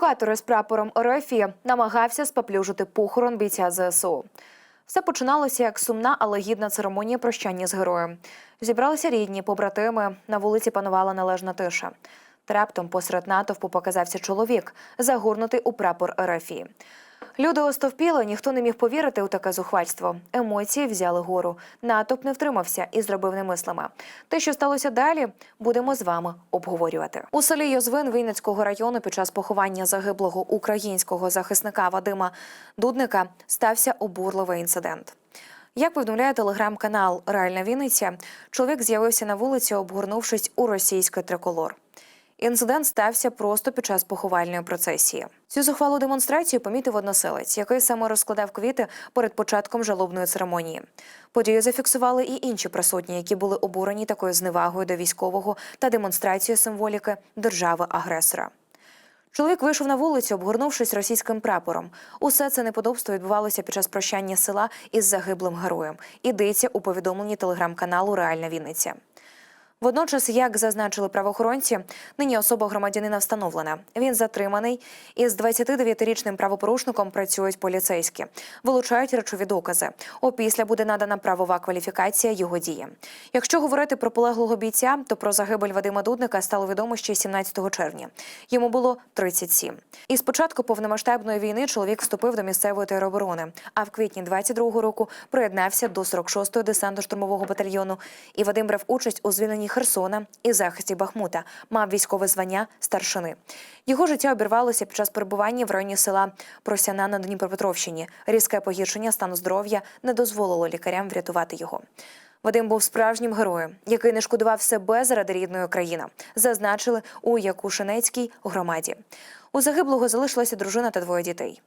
Провокатор із прапором РФ намагався споплюжити похорон бійця ЗСУ. Все починалося як сумна, але гідна церемонія прощання з героєм. Зібралися рідні, побратими. На вулиці панувала належна тиша. Та Раптом посеред натовпу показався чоловік, загорнутий у прапор РФ. Люди остовпіли, ніхто не міг повірити у таке зухвальство. Емоції взяли гору. Натовп не втримався і зробив немислиме. Те, що сталося далі, будемо з вами обговорювати. У селі Йозвин Вінницького району під час поховання загиблого українського захисника Вадима Дудника стався обурливий інцидент. Як повідомляє телеграм-канал Реальна Вінниця, чоловік з'явився на вулиці, обгорнувшись у російський триколор. Інцидент стався просто під час поховальної процесії. Цю зухвалу демонстрацію помітив односелець, який саме розкладав квіти перед початком жалобної церемонії. Подію зафіксували і інші присутні, які були обурені такою зневагою до військового та демонстрацією символіки держави-агресора. Чоловік вийшов на вулицю, обгорнувшись російським прапором. Усе це неподобство відбувалося під час прощання села із загиблим героєм. Ідеться у повідомленні телеграм-каналу Реальна Вінниця. Водночас, як зазначили правоохоронці, нині особа громадянина встановлена. Він затриманий із 29-річним правопорушником працюють поліцейські, вилучають речові докази. Опісля буде надана правова кваліфікація його дії. Якщо говорити про полеглого бійця, то про загибель Вадима Дудника стало відомо ще 17 червня. Йому було 37. І з початку повномасштабної війни чоловік вступив до місцевої тероборони. А в квітні 22-го року приєднався до 46-го десантно-штурмового батальйону. І Вадим брав участь у звільненні Херсона і захисті Бахмута. Мав військове звання старшини. Його життя обірвалося під час перебування в районі села Просяна на Дніпропетровщині. Різке погіршення стану здоров'я не дозволило лікарям врятувати його. Вадим був справжнім героєм, який не шкодував себе заради рідної країни, зазначили у Якушинецькій громаді. У загиблого залишилася дружина та двоє дітей.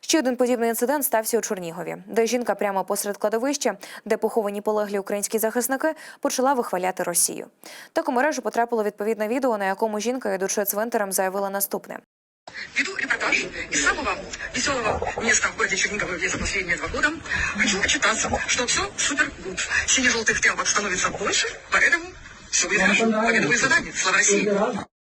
Ще один подібний інцидент стався у Чернігові, де жінка прямо посеред кладовища, де поховані полеглі українські захисники, почала вихваляти Росію. Так у мережу потрапило відповідне відео, на якому жінка, ідучи цвинтарем, заявила наступне. Веду репортаж из самого веселого места в городе Чернигово, где за последние два года. Хочу отчитаться, что все супер гуд. Сине-желтых тряпок становится больше, поэтому все выигрыш. Победовые задания. Слава России!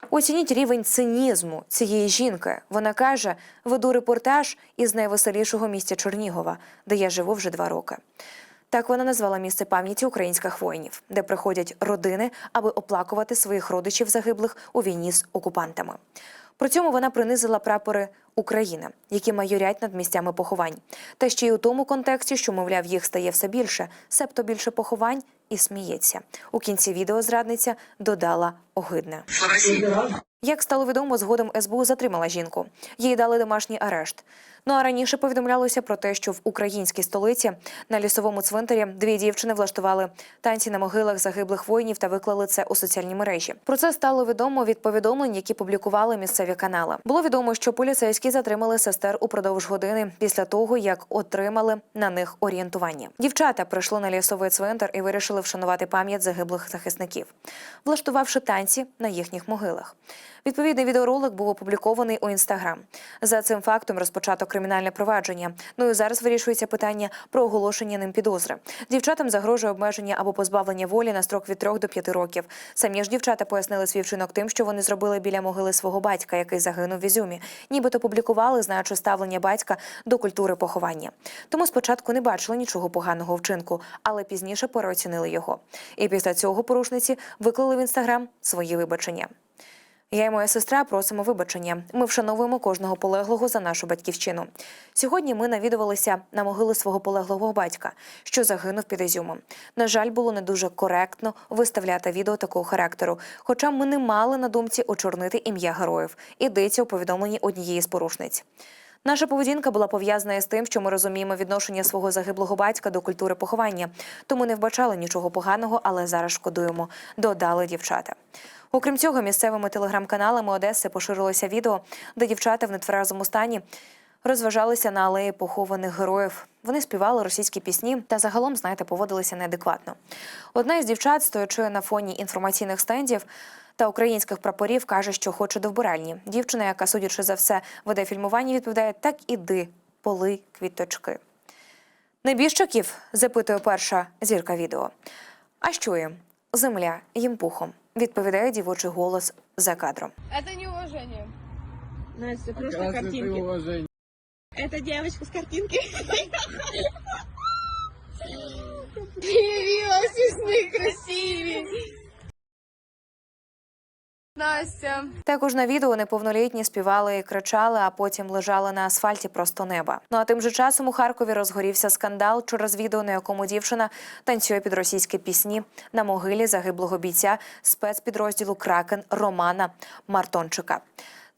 Оцініть рівень цинізму цієї жінки. Вона каже: веду репортаж із найвеселішого місця Чернігова, де я живу вже два роки. Так вона назвала місце пам'яті українських воїнів, де приходять родини, аби оплакувати своїх родичів загиблих у війні з окупантами. При цьому вона принизила прапори України, які майорять над місцями поховань, та ще й у тому контексті, що, мовляв, їх стає все більше, себто більше поховань, і сміється. У кінці відео зрадниця додала огидне. Як стало відомо, згодом СБУ затримала жінку. Їй дали домашній арешт. Ну а раніше повідомлялося про те, що в українській столиці на лісовому цвинтарі дві дівчини влаштували танці на могилах загиблих воїнів та виклали це у соціальні мережі. Про це стало відомо від повідомлень, які публікували місцеві канали. Було відомо, що поліцейські затримали сестер упродовж години після того, як отримали на них орієнтування. Дівчата прийшли на лісовий цвинтар і вирішили вшанувати пам'ять загиблих захисників, влаштувавши танці на їхніх могилах. Відповідний відеоролик був опублікований у інстаграм. За цим фактом розпочато кримінальне провадження. Ну і зараз вирішується питання про оголошення ним підозри. Дівчатам загрожує обмеження або позбавлення волі на строк від 3 до 5 років. Самі ж дівчата пояснили свій вчинок тим, що вони зробили біля могили свого батька, який загинув в Ізюмі. Нібито публікували, знаючи ставлення батька до культури поховання. Тому спочатку не бачили нічого поганого вчинку, але пізніше переоцінили його. І після цього порушниці виклали в інстаграм свої вибачення. Я і моя сестра просимо вибачення. Ми вшановуємо кожного полеглого за нашу батьківщину. Сьогодні ми навідувалися на могилу свого полеглого батька, що загинув під Ізюмом. На жаль, було не дуже коректно виставляти відео такого характеру, хоча ми не мали на думці очорнити ім'я героїв. Ідеться у повідомленні однієї з порушниць. Наша поведінка була пов'язана із тим, що ми розуміємо відношення свого загиблого батька до культури поховання, тому не вбачали нічого поганого, але зараз шкодуємо. Додали дівчата. Окрім цього, місцевими телеграм-каналами Одеси поширилося відео, де дівчата в нетверезому стані розважалися на алеї похованих героїв. Вони співали російські пісні та загалом, знаєте, поводилися неадекватно. Одна із дівчат, стоячи на фоні інформаційних стендів та українських прапорів, каже, що хоче до вбиральні. Дівчина, яка, судячи за все, веде фільмування, відповідає: так іди, поли квіточки. Небіжчиків? запитує перша зірка відео. А що їм? Земля їм пухом. Відповідає дівочий голос за кадром. Это неуважение. Настя, просто Оказывается, картинки. уважение. Это девочка с картинки. Появилась и сны красивее. Настя. Також на відео неповнолітні співали і кричали, а потім лежали на асфальті просто неба. Ну а тим же часом у Харкові розгорівся скандал через відео, на якому дівчина танцює під російські пісні на могилі загиблого бійця спецпідрозділу Кракен Романа Мартончика.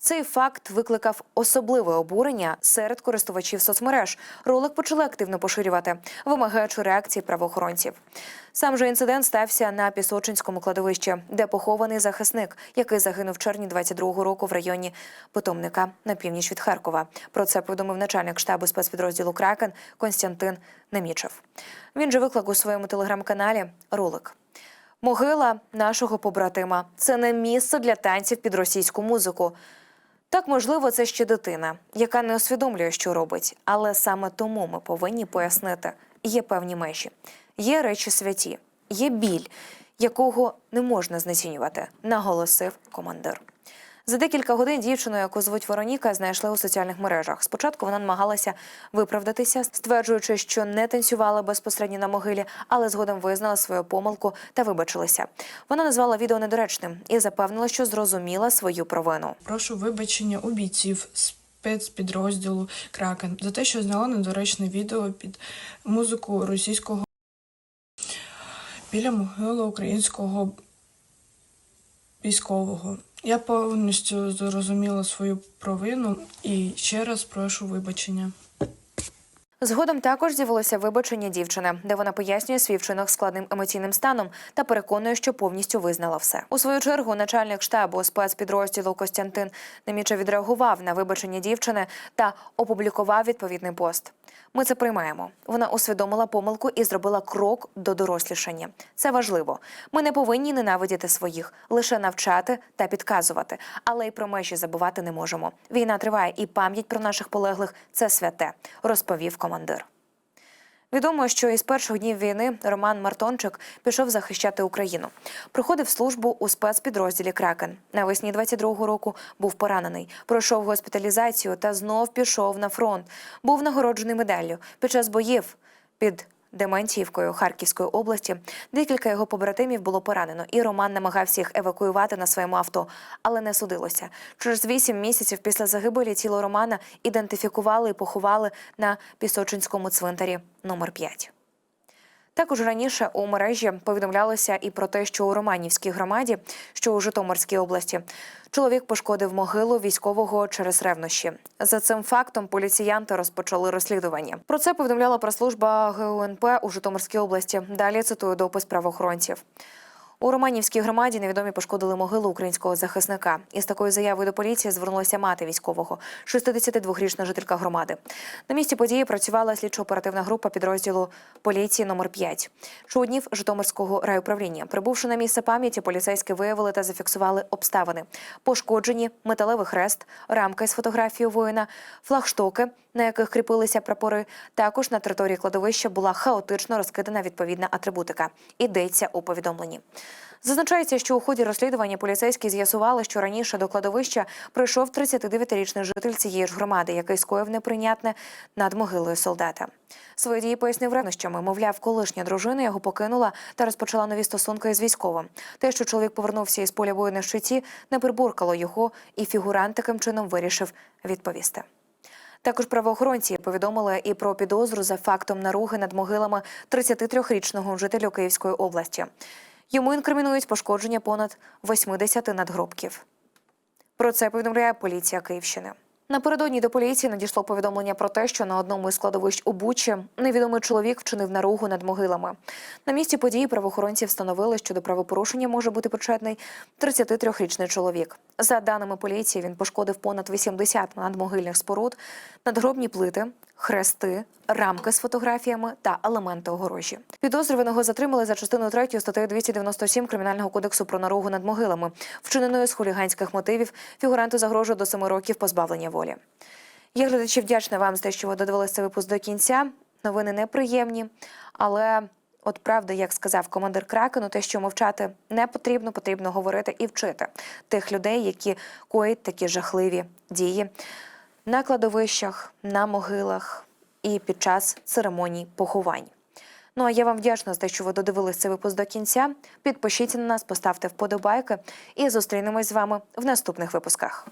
Цей факт викликав особливе обурення серед користувачів соцмереж. Ролик почали активно поширювати, вимагаючи реакції правоохоронців. Сам же інцидент стався на Пісочинському кладовищі, де похований захисник, який загинув в червні 22-го року в районі Питомника на північ від Харкова. Про це повідомив начальник штабу спецпідрозділу Кракен Константин Немічев. Він же виклав у своєму телеграм-каналі ролик. Могила нашого побратима це не місце для танців під російську музику. Так, можливо, це ще дитина, яка не усвідомлює, що робить, але саме тому ми повинні пояснити: є певні межі, є речі святі, є біль, якого не можна знецінювати, наголосив командир. За декілька годин дівчину, яку звуть Вероніка, знайшли у соціальних мережах. Спочатку вона намагалася виправдатися, стверджуючи, що не танцювала безпосередньо на могилі, але згодом визнала свою помилку та вибачилася. Вона назвала відео недоречним і запевнила, що зрозуміла свою провину. Прошу вибачення у бійців спецпідрозділу Кракен за те, що зняла недоречне відео під музику російського біля могили українського військового. Я повністю зрозуміла свою провину і ще раз прошу вибачення. Згодом також з'явилося вибачення дівчини, де вона пояснює свій вчинок складним емоційним станом та переконує, що повністю визнала все. У свою чергу начальник штабу спецпідрозділу Костянтин Неміча відреагував на вибачення дівчини та опублікував відповідний пост. Ми це приймаємо. Вона усвідомила помилку і зробила крок до дорослішання. Це важливо. Ми не повинні ненавидіти своїх, лише навчати та підказувати, але й про межі забувати не можемо. Війна триває, і пам'ять про наших полеглих це святе, розповів командир. Відомо, що із перших днів війни Роман Мартончик пішов захищати Україну. Проходив службу у спецпідрозділі Кракен. Навесні 22-го року був поранений, пройшов госпіталізацію та знов пішов на фронт. Був нагороджений медаллю під час боїв під Дементіївкою Харківської області. Декілька його побратимів було поранено, і Роман намагався їх евакуювати на своєму авто, але не судилося. Через вісім місяців після загибелі тіло Романа ідентифікували і поховали на Пісочинському цвинтарі номер 5. Також раніше у мережі повідомлялося і про те, що у Романівській громаді, що у Житомирській області, чоловік пошкодив могилу військового через ревнощі. За цим фактом поліціянти розпочали розслідування. Про це повідомляла прес-служба ГУНП у Житомирській області. Далі цитую допис правоохоронців. У Романівській громаді невідомі пошкодили могилу українського захисника. Із такою заявою до поліції звернулася мати військового, 62-річна жителька громади. На місці події працювала слідчо-оперативна група підрозділу поліції номер 5 Чуднів Житомирського райуправління. Прибувши на місце пам'яті, поліцейські виявили та зафіксували обставини: пошкоджені металевий хрест, рамка із фотографією воїна, флагштоки, на яких кріпилися прапори. Також на території кладовища була хаотично розкидана відповідна атрибутика. Йдеться у повідомленні. Зазначається, що у ході розслідування поліцейські з'ясували, що раніше до кладовища прийшов 39-річний житель цієї ж громади, який скоїв неприйнятне над могилою солдата. Свої дії пояснив ревнощами. Мовляв, колишня дружина його покинула та розпочала нові стосунки із військовим. Те, що чоловік повернувся із поля бою на щиті, не приборкало його, і фігурант таким чином вирішив відповісти. Також правоохоронці повідомили і про підозру за фактом наруги над могилами 33-річного жителя Київської області. Йому інкримінують пошкодження понад 80 надгробків. Про це повідомляє поліція Київщини. Напередодні до поліції надійшло повідомлення про те, що на одному із складовищ у Бучі невідомий чоловік вчинив наругу над могилами. На місці події правоохоронці встановили, що до правопорушення може бути причетний 33-річний чоловік. За даними поліції, він пошкодив понад 80 надмогильних споруд, надгробні плити, хрести, рамки з фотографіями та елементи огорожі. Підозрюваного затримали за частиною 3 статтею 297 Кримінального кодексу про наругу над могилами, вчиненою з хуліганських мотивів. Фігуранту загрожує до 7 років позбавлення волі. Я глядачі вдячна вам за те, що ви додивилися випуск до кінця. Новини неприємні, але От правда, як сказав командир Кракену, те, що мовчати не потрібно, потрібно говорити і вчити тих людей, які коїть такі жахливі дії на кладовищах, на могилах і під час церемоній поховань. Ну а я вам вдячна за те, що ви додивились цей випуск до кінця. Підпишіться на нас, поставте вподобайки і зустрінемось з вами в наступних випусках.